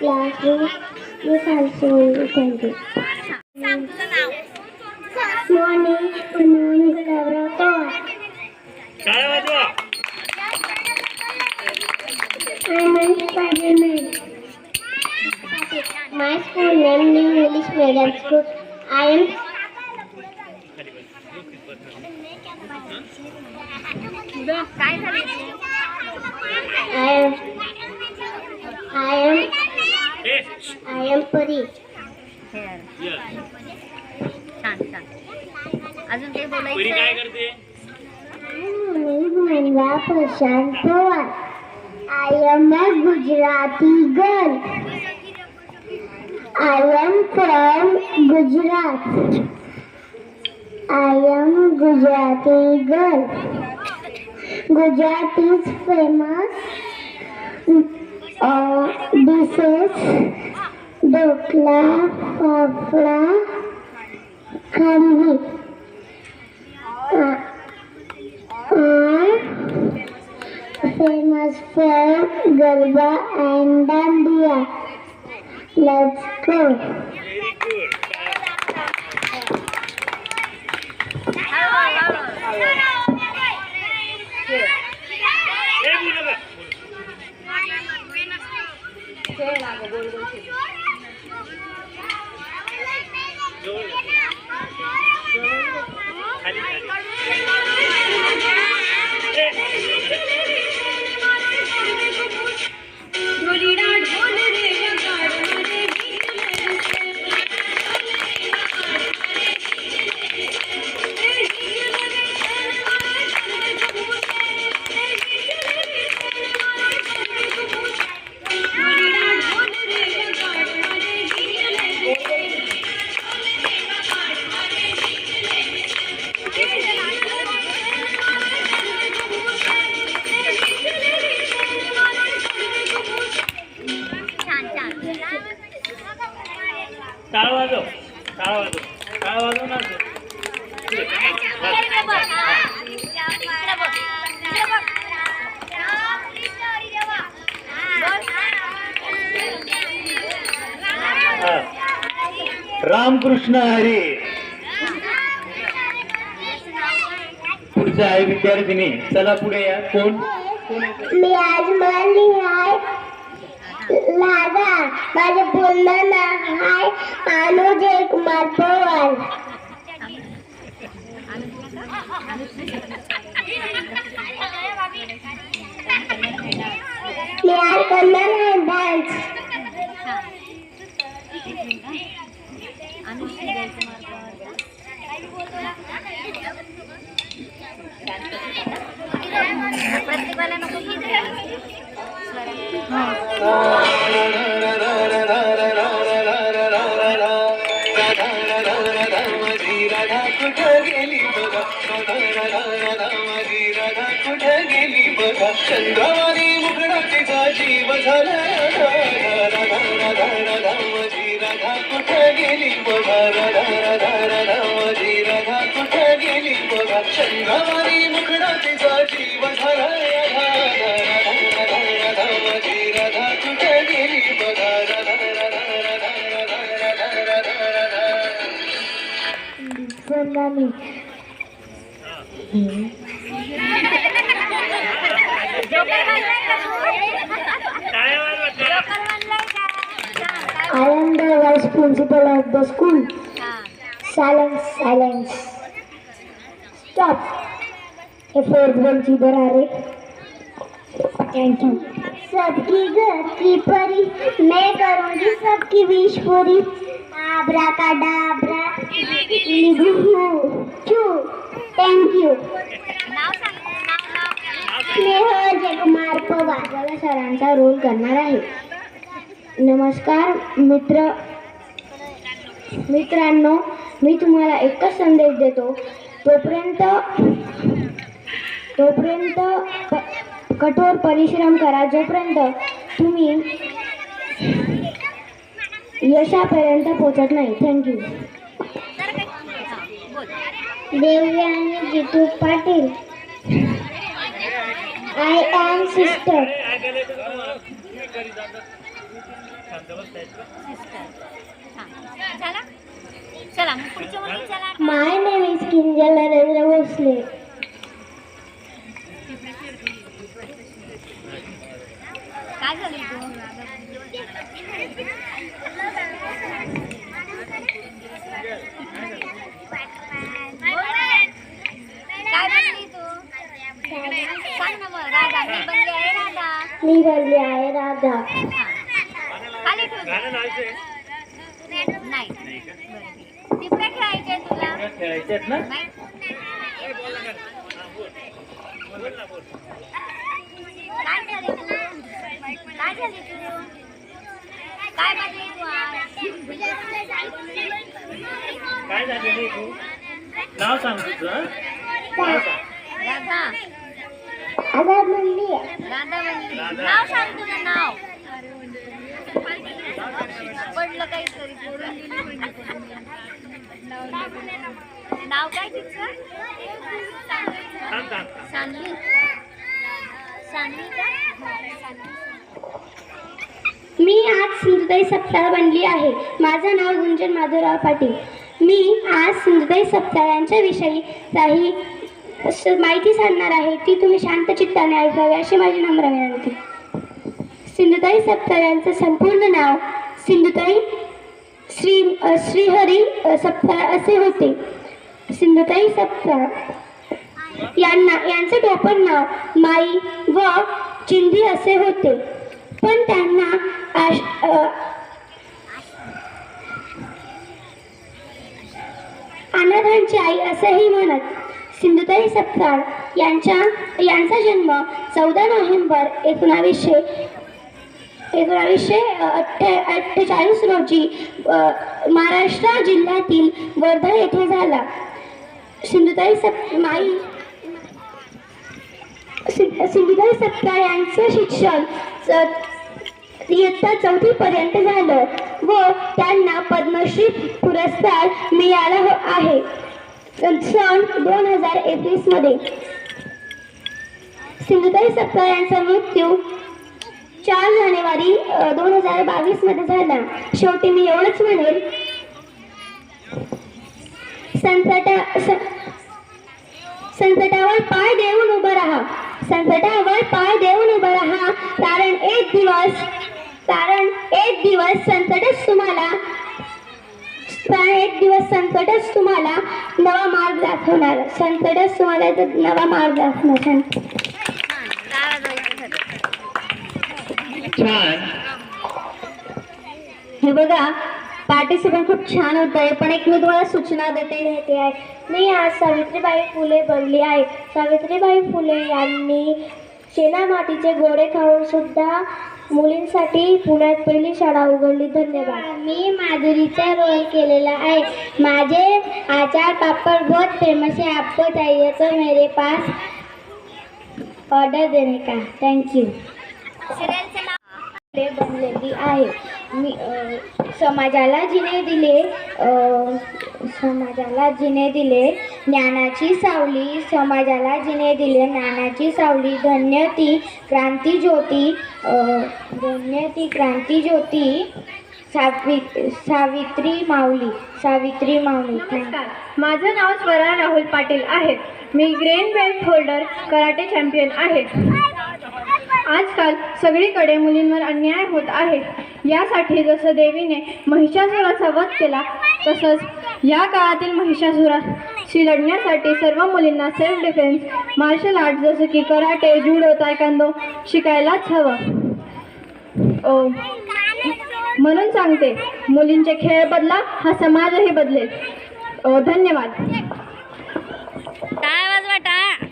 classroom is also intended. Morning, Anand Laboratory. I'm a Spider-Man. My school name is English Medium School. I am I am I am a I am Pari. Yes छान छान अजून काही परी काय बोलायचं करते My name is Prashant Pawar. I am a Gujarati girl. I am from Gujarat. I am Gujarati girl. Gujarat is famous Uh, this is Dokla, Fafla, Kanhi. Uh, are famous for Garba and Dandiya. Let's go. Very good. जवळ खाली खाली रामकृष्ण हरी. पुढचं आहे विद्यार्थिनी. चला पुढे या. कोण? मी आज म्हणली आहे. माझा माझं पूर्ण नाव आहे अनुजय कुमार पवार मी आज करणार आहे डान्स अनुश्री जयकुमार पवार. प्रत्येकाला नको की चंद्रवाणी मुकडाचे जीव झाला माझी राधा कुठं गेली बघा राधा राधा राधा माझी राधा कुठं गेली बघा चंद्रवाणी मुकडाचे जीव झाला राधा राधा राधा राधा माझी राधा कुठं गेली बघा राधा राधा राधा राधा राधा राधा राधा Tsunami. टाळ्या वाजवा टाळ्या I am the vice principal of the school. Silence, silence. Stop. ये फोर्थ बेंच इधर आ रहे थैंक यू सबकी घर की परी मैं करूंगी सबकी विश पूरी आबरा का डाबरा क्यू थैंक यू नाव सांग नाव नाव स्नेह जगमार पवार सरांचा रोल करणार आहे. नमस्कार मित्र मित्रांनो मी तुम्हाला एकच संदेश देतो. तोपर्यंत तोपर्यंत कठोर परिश्रम करा. जोपर्यंत तुम्ही यशापर्यंत पोचत नाही. Thank you Devyani Jitu Patil. I am sister हां my name is Kinjal Narendra Bhosle काय झालं तू काय बनली तू सांग ना मग राधा मी बनली आहे राधा मी बनली आहे राधा खाली ठेव गाणं लावायचंय नाही टिपऱ्या खेळायच्या तुला खेळ खेळायचे आहेत ना नाही बोल ना? बोल काय झाली काय नाही तू? नाव सांग तुझं नाव सांग म्हणली. नाव तुझं नाव. पडलं काहीतरी. नाव काय तिचं सांग सांग सांग. सानवी सानवी का? मी आज सिंधुताई सप्ताह बनली आहे. माझं नाव गुंजन माधवराव पाटील. मी आज सिंधुताई सप्ताह यांच्याविषयी काही माहिती सांगणार आहे ती तुम्ही शांत चित्ताने ऐकावी अशी माझी नम्र विनंती. सिंधुताई सप्ताह यांचं संपूर्ण नाव सिंधुताई श्री श्रीहरी अ, असे होते. सिंधुताई सप्ताह यांना यांचे टोपण नाव माई व चिंधी असे होते. पण त्यांना आश अनाथांची आई असंही म्हणत सिंधुताई सपकाळ यांच्या यांचा जन्म चौदा नोव्हेंबर एकोणावीसशे एकोणावीसशे अठ्ठे अठ्ठेचाळीस रोजी महाराष्ट्र जिल्ह्यातील वर्धा येथे झाला. सिंधुताई सप माई सिंधुताई सपकाळ यांचं शिक्षण इयत्ता चौथीपर्यंत झालं व त्यांना पद्मश्री पुरस्कार मिळाला हो- आहे. सन दोन हजार एकवीसमध्ये सिंधुताई सपकाळ यांचा मृत्यू चार जानेवारी दोन हजार बावीसमध्ये झाला. शेवटी मी एवढंच म्हणेल. संकटा संकटावर पाय देऊन उभं राहा. संकटावर पाय देऊन उभं राहा. कारण एक दिवस कारण एक दिवस संकटच तुम्हाला एक दिवस संकटच तुम्हाला नवा मार्ग दाखवणार. संकटच तुम्हाला नवा मार्ग दाखवणार. हां हे बघा पार्टिसिपेंट खूप छान होत आहे पण एक मी तुम्हाला सूचना देते देते आहे. मी आज सावित्रीबाई फुले बनली आहे. सावित्रीबाई फुले यांनी शेणा मातीचे गोडे खाऊन सुद्धा मुलींसाठी पुण्यात पहिली शाळा उघडली. धन्यवाद. मी माधुरीचा रोल केलेला आहे. माझे आचार पापड बहुत फेमस है आपको चाहिए तो मेरे पास ऑर्डर देने का. थँक्यू बनलेली आहे. मी अ, समाजाला जिने दिले अ, समाजाला जिने दिले ज्ञानाची सावली समाजाला जिने दिले. ज्ञानाची सावली धन्य ती क्रांती ज्योती धन्य ती क्रांती ज्योती सावि सावित्री माऊली सावित्री माऊली. नमस्कार. माझं नाव स्वरा राहुल पाटील आहे. मी green belt holder karate champion आहे. आजकाल सगळीकडे मुलींवर अन्याय होत आहे. यासाठी जसं देवीने महिषासुराचा वध केला तसंच या काळातील शी लढण्यासाठी सर्व मुलींना सेल्फ डिफेन्स मार्शल आर्ट जसं की कराटे जुडो तायकांदो शिकायलाच हवं. ओ, म्हणून सांगते मुलींचे खेळ बदला हा समाजही बदलेल. ओ, धन्यवाद. वाजवा